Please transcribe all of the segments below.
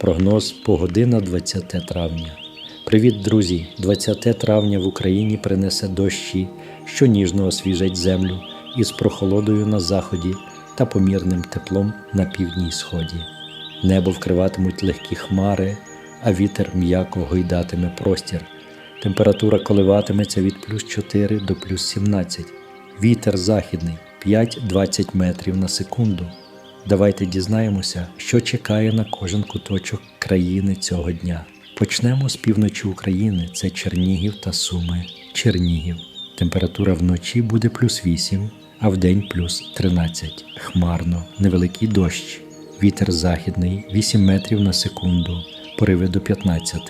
Прогноз погоди на 20 травня. Привіт, друзі! 20 травня в Україні принесе дощі, що ніжно освіжать землю із прохолодою на заході та помірним теплом на півдні й сході. Небо вкриватимуть легкі хмари, а вітер м'яко гойдатиме простір. Температура коливатиметься від плюс 4 до плюс 17. Вітер західний 5-20 метрів на секунду. Давайте дізнаємося, що чекає на кожен куточок країни цього дня. Почнемо з півночі України, це Чернігів та Суми. Чернігів. Температура вночі буде плюс 8, а вдень плюс 13. Хмарно, невеликий дощ. Вітер західний 8 метрів на секунду, пориви до 15.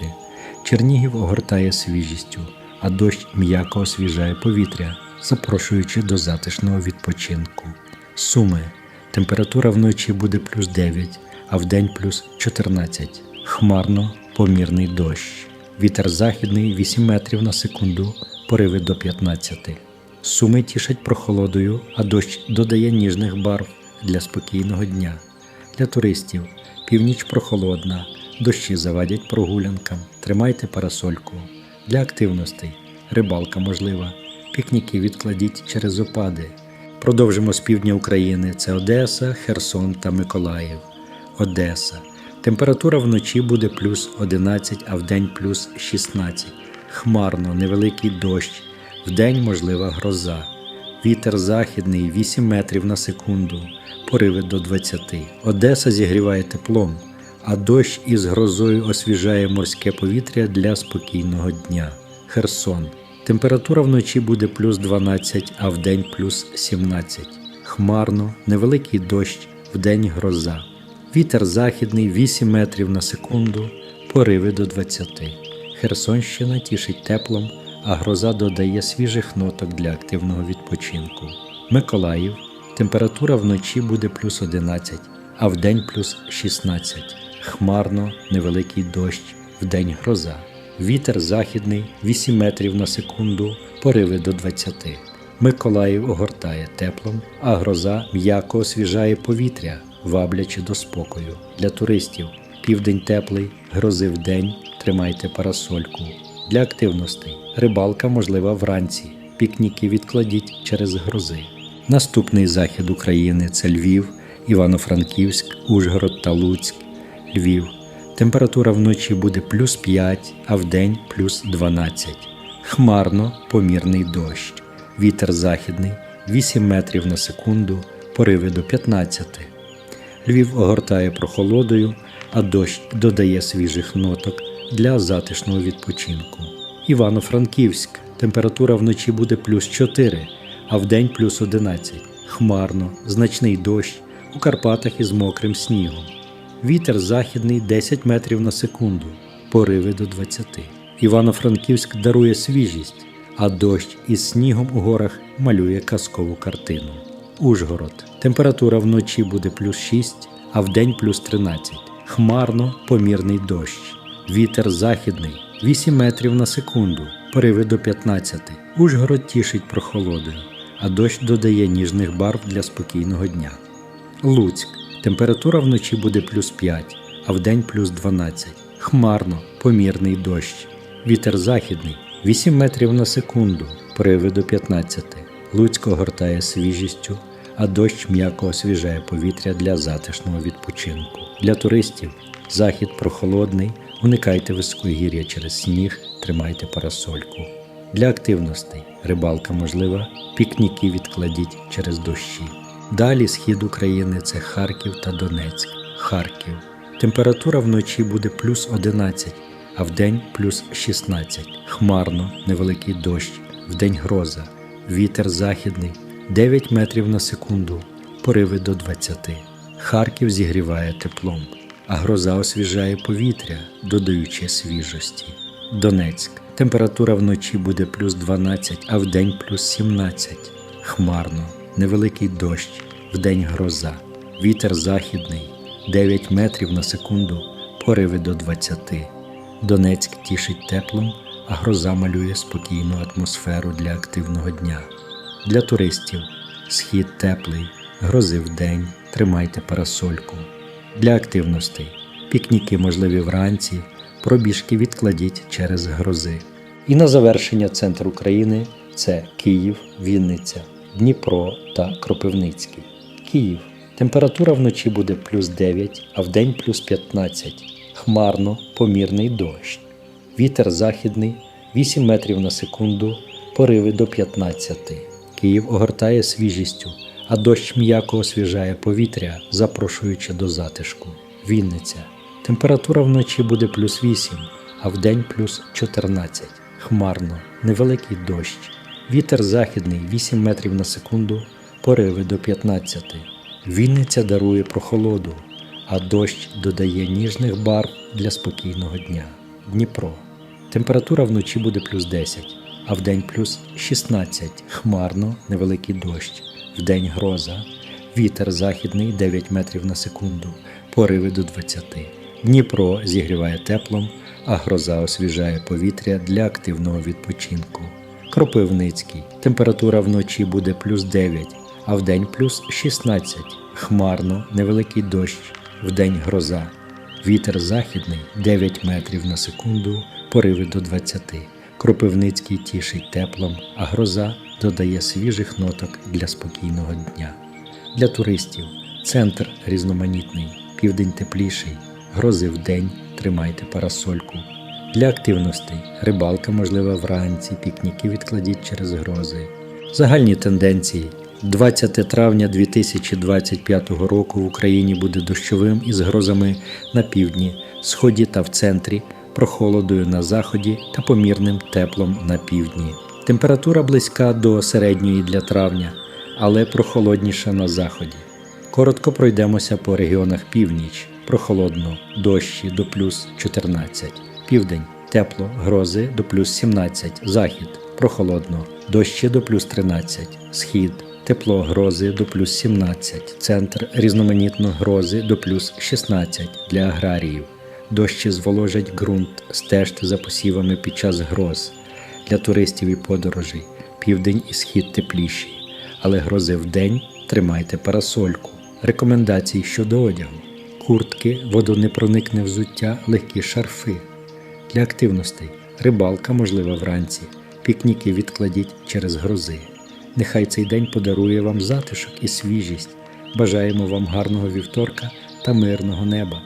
Чернігів огортає свіжістю, а дощ м'яко освіжає повітря, запрошуючи до затишного відпочинку. Суми. Температура вночі буде плюс 9, а вдень плюс 14. Хмарно, помірний дощ. Вітер західний 8 метрів на секунду, пориви до 15. Суми тішать прохолодою, а дощ додає ніжних барв для спокійного дня. Для туристів північ прохолодна, дощі завадять прогулянкам. Тримайте парасольку. Для активностей рибалка можлива. Пікніки відкладіть через опади. Продовжимо з півдня України. Це Одеса, Херсон та Миколаїв. Одеса. Температура вночі буде плюс 11, а вдень плюс 16. Хмарно, невеликий дощ. Вдень можлива гроза. Вітер західний 8 метрів на секунду, пориви до 20. Одеса зігріває теплом, а дощ із грозою освіжає морське повітря для спокійного дня. Херсон. Температура вночі буде плюс 12, а вдень плюс 17. Хмарно, невеликий дощ, вдень гроза. Вітер західний 8 метрів на секунду, пориви до 20. Херсонщина тішить теплом, а гроза додає свіжих ноток для активного відпочинку. Миколаїв. Температура вночі буде плюс 11, а вдень плюс 16. Хмарно, невеликий дощ, вдень гроза. Вітер західний 8 метрів на секунду, пориви до 20. Миколаїв огортає теплом, а гроза м'яко освіжає повітря, ваблячи до спокою. Для туристів південь теплий, грози вдень, тримайте парасольку. Для активностей рибалка можлива вранці, пікніки відкладіть через грози. Наступний захід України це Львів, Івано-Франківськ, Ужгород та Луцьк. Львів. Температура вночі буде плюс 5, а вдень плюс 12. Хмарно, помірний дощ. Вітер західний 8 метрів на секунду, пориви до 15. Львів огортає прохолодою, а дощ додає свіжих ноток для затишного відпочинку. Івано-Франківськ. Температура вночі буде плюс 4, а вдень плюс 11. Хмарно, значний дощ у Карпатах із мокрим снігом. Вітер західний 10 метрів на секунду, пориви до 20. Івано-Франківськ дарує свіжість, а дощ із снігом у горах малює казкову картину. Ужгород. Температура вночі буде плюс 6, а вдень плюс 13. Хмарно, помірний дощ. Вітер західний 8 метрів на секунду, пориви до 15. Ужгород тішить прохолодою, а дощ додає ніжних барв для спокійного дня. Луцьк. Температура вночі буде плюс 5, а вдень плюс 12. Хмарно, помірний дощ. Вітер західний 8 метрів на секунду, пориви до 15. Луцьк огортає свіжістю, а дощ м'яко освіжає повітря для затишного відпочинку. Для туристів захід прохолодний, уникайте високогір'я через сніг, тримайте парасольку. Для активностей рибалка можлива, пікніки відкладіть через дощі. Далі схід України це Харків та Донецьк. Харків. Температура вночі буде плюс 11, а вдень плюс 16. Хмарно, невеликий дощ, вдень гроза. Вітер західний 9 метрів на секунду, пориви до 20. Харків зігріває теплом, а гроза освіжає повітря, додаючи свіжості. Донецьк. Температура вночі буде плюс 12, а вдень плюс 17. Хмарно, невеликий дощ, вдень гроза. Вітер західний 9 метрів на секунду, пориви до 20. Донецьк тішить теплом, а гроза малює спокійну атмосферу для активного дня. Для туристів схід теплий, грози вдень, тримайте парасольку. Для активностей пікніки можливі вранці, пробіжки відкладіть через грози. І на завершення центр України це Київ, Вінниця, Дніпро та Кропивницький. Київ. Температура вночі буде плюс 9, а вдень плюс 15. Хмарно, помірний дощ. Вітер західний 8 метрів на секунду, пориви до 15. Київ огортає свіжістю, а дощ м'яко освіжає повітря, запрошуючи до затишку. Вінниця. Температура вночі буде плюс 8, а вдень плюс 14. Хмарно, невеликий дощ. Вітер західний 8 метрів на секунду, пориви до 15. Вінниця дарує прохолоду, а дощ додає ніжних барв для спокійного дня. Дніпро. Температура вночі буде плюс 10, а вдень плюс 16. Хмарно, невеликий дощ. Вдень гроза. Вітер західний 9 метрів на секунду, пориви до 20. Дніпро зігріває теплом, а гроза освіжає повітря для активного відпочинку. Кропивницький. Температура вночі буде плюс 9, а вдень плюс 16. Хмарно, невеликий дощ. Вдень гроза. Вітер західний 9 метрів на секунду, пориви до 20. Кропивницький тішить теплом, а гроза додає свіжих ноток для спокійного дня. Для туристів центр різноманітний, південь тепліший, грози вдень, тримайте парасольку. Для активностей рибалка можлива вранці, пікніки відкладіть через грози. Загальні тенденції. 20 травня 2025 року в Україні буде дощовим із грозами на півдні, сході та в центрі, прохолодою на заході та помірним теплом на півдні. Температура близька до середньої для травня, але прохолодніша на заході. Коротко пройдемося по регіонах північ. Прохолодно, дощі до плюс 14. Південь тепло, грози до плюс 17. Захід прохолодно, дощі до плюс 13. Схід тепло, грози до плюс 17. Центр різноманітно грози до плюс 16 для аграріїв. Дощі зволожать ґрунт, стежте за посівами під час гроз. Для туристів і подорожей південь і схід тепліші, але грози вдень тримайте парасольку. Рекомендації щодо одягу: куртки, водонепроникне взуття, легкі шарфи. Для активностей рибалка можлива вранці, пікніки відкладіть через грози. Нехай цей день подарує вам затишок і свіжість. Бажаємо вам гарного вівторка та мирного неба.